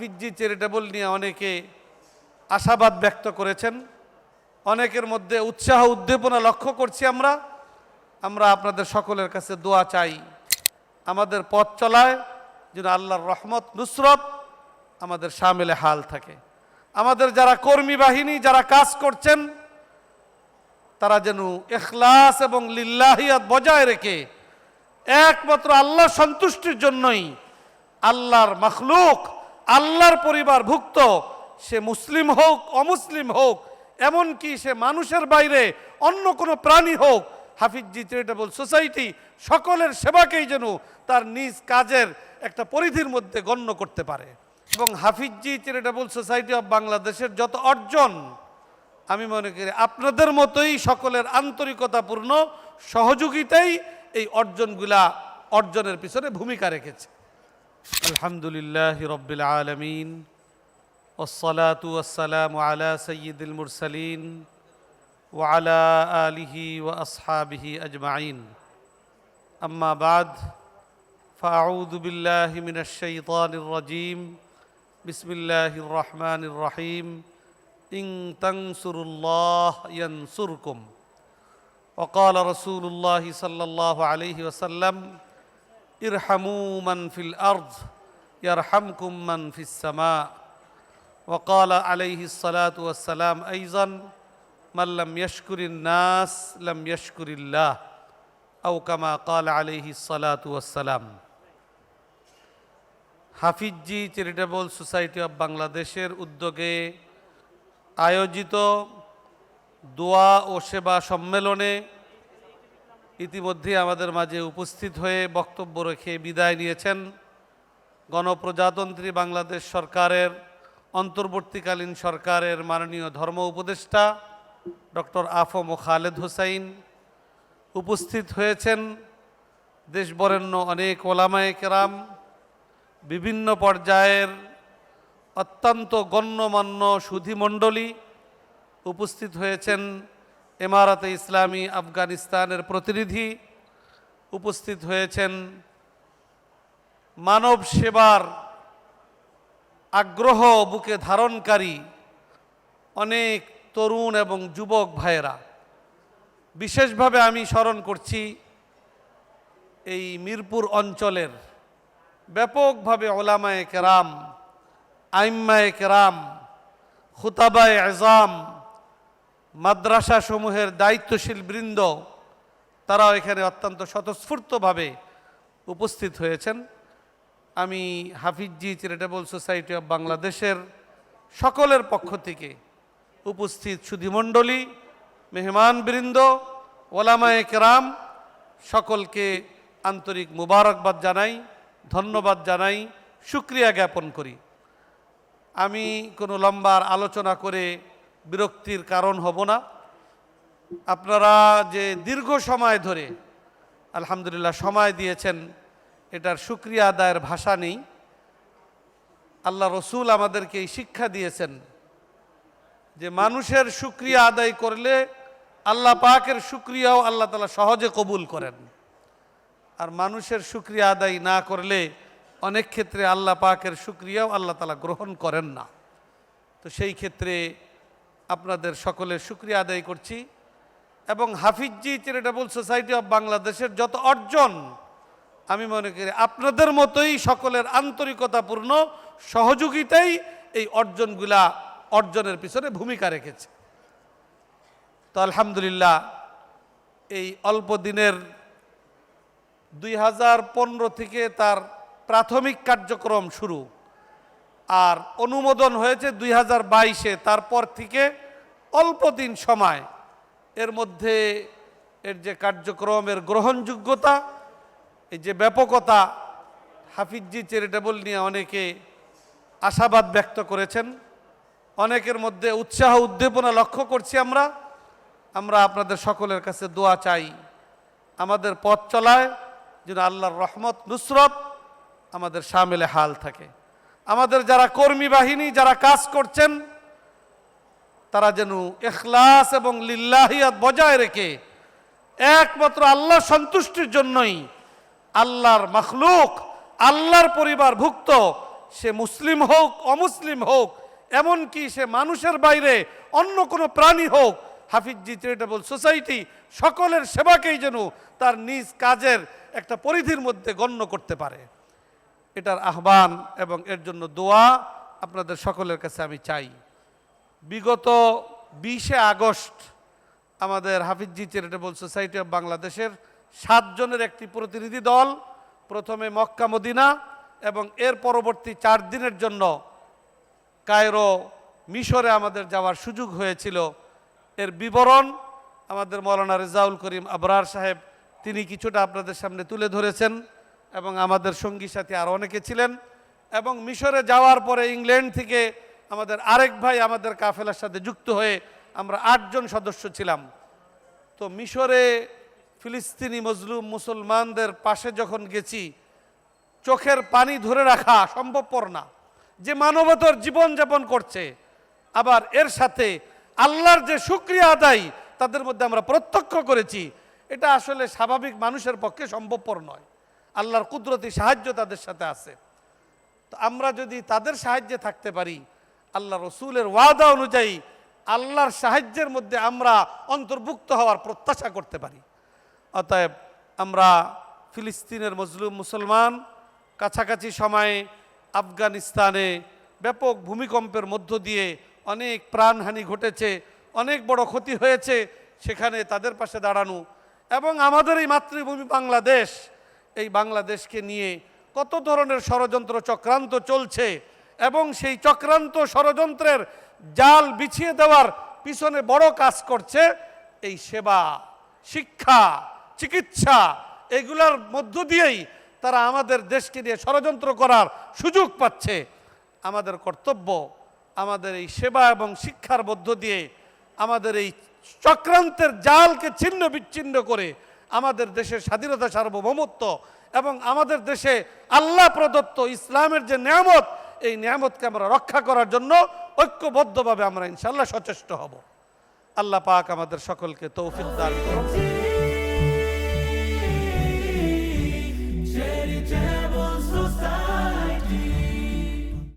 হাফিজি charitable নিয়ে অনেকে আশাবাদ ব্যক্ত করেছেন। অনেকের মধ্যে উৎসাহ, উদ্দীপনা লক্ষ্য করছি আমরা। আমরা আপনাদের সকলের কাছে দোয়া চাই। আমাদের পথ চলায়, যেন আল্লাহর রহমত, নুসরত আমাদের সামেলে হাল থাকে। আমাদের যারা কর্মী বাহিনী, যারা কাজ করছেন, তারা যেন এখলাস এবং লিল্লাহিয়াত বজায় রেখে একমাত্র আল্লাহ সন্তুষ্টির জন্যই আল্লাহর মখলুক আল্লাহর পরিবার ভুক্ত সে মুসলিম হোক, অমুসলিম হোক, এমনকি সে মানুষের বাইরে অন্য কোনো প্রাণী হোক হাফিজি চ্যারিটেবল সোসাইটি সকলের সেবাকেই যেন তার নিজ কাজের একটা পরিধির মধ্যে গণ্য করতে পারে। এবং হাফিজি চ্যারিটেবল সোসাইটি অব বাংলাদেশের যত অর্জন, আমি মনে করি আপনাদের মতোই সকলের আন্তরিকতাপূর্ণ সহযোগিতাই এই অর্জনগুলা অর্জনের পিছনে ভূমিকা রেখেছে। الحمد لله رب العالمين والصلاة والسلام على سيد المرسلين وعلى آله وأصحابه أجمعين. أما بعد فأعوذ بالله من الشيطان الرجيم. بسم الله الرحمن الرحيم. إن تنصروا الله ينصركم. وقال رسول الله صلى الله عليه وسلم ارحموا من في الأرض يرحمكم من في السماء وقال عليه الصلاة والسلام أيضا من لم يشكر الناس لم يشكر الله أو كما قال عليه الصلاة والسلام হাফিজি চ্যারিটেবল সোসাইটি অব বাংলাদেশের উদ্যোগে আয়োজিত দোয়া ও সেবা সম্মেলনে ইতিমধ্যে আমাদের মাঝে উপস্থিত হয়ে বক্তব্য রেখে বিদায় নিয়েছেন গণপ্রজাতন্ত্রী বাংলাদেশ সরকারের, অন্তর্বর্তীকালীন সরকারের মাননীয় ধর্ম উপদেষ্টা ডক্টর আফম খালেদ হোসাইন। উপস্থিত হয়েছেন দেশবরেণ্য অনেক ওলামায়ে কেরাম, বিভিন্ন পর্যায়ের অত্যন্ত গণ্যমান্য সুধিমণ্ডলী। উপস্থিত হয়েছেন এমারাতে ইসলামী আফগানিস্তানের প্রতিনিধি উপস্থিত হয়েছেন। মানব সেবার আগ্রহ বুকে ধারণকারী অনেক তরুণ এবং যুবক ভাইয়েরা। বিশেষভাবে আমি স্মরণ করছি এই মিরপুর অঞ্চলের ব্যাপকভাবে ওলামায়ে কেরাম, আইম্মায়ে কেরাম, খুতাবায় আজাম মাদ্রাসা সমূহের দায়িত্বশীল বৃন্দ, তারাও এখানে অত্যন্ত স্বতঃস্ফূর্তভাবে উপস্থিত হয়েছেন। আমি হাফিজি চ্যারিটেবল সোসাইটি অব বাংলাদেশের সকলের পক্ষ থেকে উপস্থিত সুধিমণ্ডলী, মেহমান বৃন্দ, ওলামায়ে কেরাম, সকলকে আন্তরিক মুবারকবাদ জানাই, ধন্যবাদ জানাই সুক্রিয়া জ্ঞাপন করি। আমি কোনো লম্বার আলোচনা করে বিরক্তির কারণ হব না। আপনারা যে দীর্ঘ সময় ধরে, আলহামদুলিল্লাহ, সময় দিয়েছেন, এটার সুক্রিয়া আদায়ের ভাষা নেই। আল্লাহ রসুল আমাদেরকে এই শিক্ষা দিয়েছেন যে মানুষের সুক্রিয়া আদায় করলে আল্লাহ পাকের সুক্রিয়াও আল্লাহ তালা সহজে কবুল করেন। আর মানুষের সুক্রিয়া আদায় না করলে অনেক ক্ষেত্রে আল্লাহ পাকের সুক্রিয়াও আল্লাহ তালা গ্রহণ করেন না। তো সেই ক্ষেত্রে আপনাদের সকলের সুক্রিয়া আদায় করছি। এবং হাফিজি চ্যারিটেবল সোসাইটি অব বাংলাদেশের যত অর্জন, আমি মনে করি আপনাদের মতোই সকলের আন্তরিকতাপূর্ণ সহযোগিতাই এই অর্জনগুলা অর্জনের পিছনে ভূমিকা রেখেছে। তো আলহামদুলিল্লাহ, এই অল্প দিনের দুই হাজার পনেরো থেকে তার প্রাথমিক কার্যক্রম শুরু। আর অনুমোদন হয়েছে দুই হাজার বাইশে, তারপর থেকে অল্প দিন সময়। এর মধ্যে এর যে কার্যক্রমের গ্রহণযোগ্যতা, এই যে ব্যাপকতা হাফিজি চ্যারিটেবল নিয়ে অনেকে আশাবাদ ব্যক্ত করেছেন। অনেকের মধ্যে উৎসাহ, উদ্দীপনা লক্ষ্য করছি আমরা। আমরা আপনাদের সকলের কাছে দোয়া চাই। আমাদের পথ চলায়, যেন আল্লাহর রহমত, নুসরত আমাদের সামেলে হাল থাকে। আমাদের যারা কর্মী বাহিনী, যারা কাজ করছেন তারা যেন এখলাস এবং লিল্লাহিয়াত বজায় রেখে একমাত্র আল্লাহ সন্তুষ্টির জন্যই আল্লাহর মখলুক, আল্লাহর পরিবার ভুক্ত সে মুসলিম হোক, অমুসলিম হোক, এমনকি সে মানুষের বাইরে অন্য কোনো প্রাণী হোক হাফিজি চ্যারিটেবল সোসাইটি সকলের সেবাকেই যেন তার নিজ কাজের একটা পরিধির মধ্যে গণ্য করতে পারে। এটার আহ্বান এবং এর জন্য দোয়া আপনাদের সকলের কাছে আমি চাই। বিগত বিশে আগস্ট আমাদের হাফিজি চ্যারিটেবল সোসাইটি অফ বাংলাদেশের সাতজনের একটি প্রতিনিধি দল, প্রথমে মক্কা মদিনা এবং এর পরবর্তী চার দিনের জন্য কায়রো, মিশরে আমাদের যাওয়ার সুযোগ হয়েছিল। এর বিবরণ আমাদের মৌলানা রেজাউল করিম আবরার সাহেব, তিনি কিছুটা আপনাদের সামনে তুলে ধরেছেন এবং আমাদের সঙ্গী সাথী আরও অনেকে ছিলেন এবং মিশরে যাওয়ার পরে ইংল্যান্ড থেকে আমাদের আরেক ভাই আমাদের কাফেলার সাথে যুক্ত হয়ে আমরা আটজন সদস্য ছিলাম। তো মিশরে ফিলিস্তিনি মজলুম মুসলমানদের পাশে যখন গেছি, চোখের পানি ধরে রাখা সম্ভবপর না। যে মানবতার জীবনযাপন করছে, আবার এর সাথে আল্লাহর যে শুক্রিয়া আদায় তাদের মধ্যে আমরা প্রত্যক্ষ করেছি, এটা আসলে স্বাভাবিক মানুষের পক্ষে সম্ভবপর নয়। আল্লাহর কুদরতি সাহায্য তাদের সাথে আছে। তো আমরা যদি তাদের সাহায্যে থাকতে পারি আল্লাহ রসুলের ওয়াদা অনুযায়ী আল্লাহর সাহায্যের মধ্যে আমরা অন্তর্ভুক্ত হওয়ার প্রত্যাশা করতে পারি। অতএব আমরা ফিলিস্তিনের মজলুম মুসলমান, কাছাকাছি সময়ে আফগানিস্তানে ব্যাপক ভূমিকম্পের মধ্য দিয়ে অনেক প্রাণহানি ঘটেছে, অনেক বড় ক্ষতি হয়েছে, সেখানে তাদের পাশে দাঁড়ানো এবং আমাদের এই মাতৃভূমি বাংলাদেশ, এই বাংলাদেশকে নিয়ে কত ধরনের ষড়যন্ত্র চক্রান্ত চলছে এবং সেই চক্রান্ত ষড়যন্ত্রের জাল বিছিয়ে দেওয়ার পিছনে বড় কাজ করছে এই সেবা, শিক্ষা, চিকিৎসা, এগুলার মধ্য দিয়েই তারা আমাদের দেশকে নিয়ে ষড়যন্ত্র করার সুযোগ পাচ্ছে। আমাদের কর্তব্য, আমাদের এই সেবা এবং শিক্ষার মধ্য দিয়ে আমাদের এই চক্রান্তের জালকে ছিন্ন বিচ্ছিন্ন করে আমাদের দেশের স্বাধীনতা সার্বভৌমত্ব এবং আমাদের দেশে আল্লাহ প্রদত্ত ইসলামের যে নিয়ামত এই নিয়ামতকে আমরা রক্ষা করার জন্য ঐক্যবদ্ধভাবে আমরা ইনশাল্লাহ সচেষ্ট হব। আল্লাহ পাক আমাদের সকলকে তৌফিক দান করুন।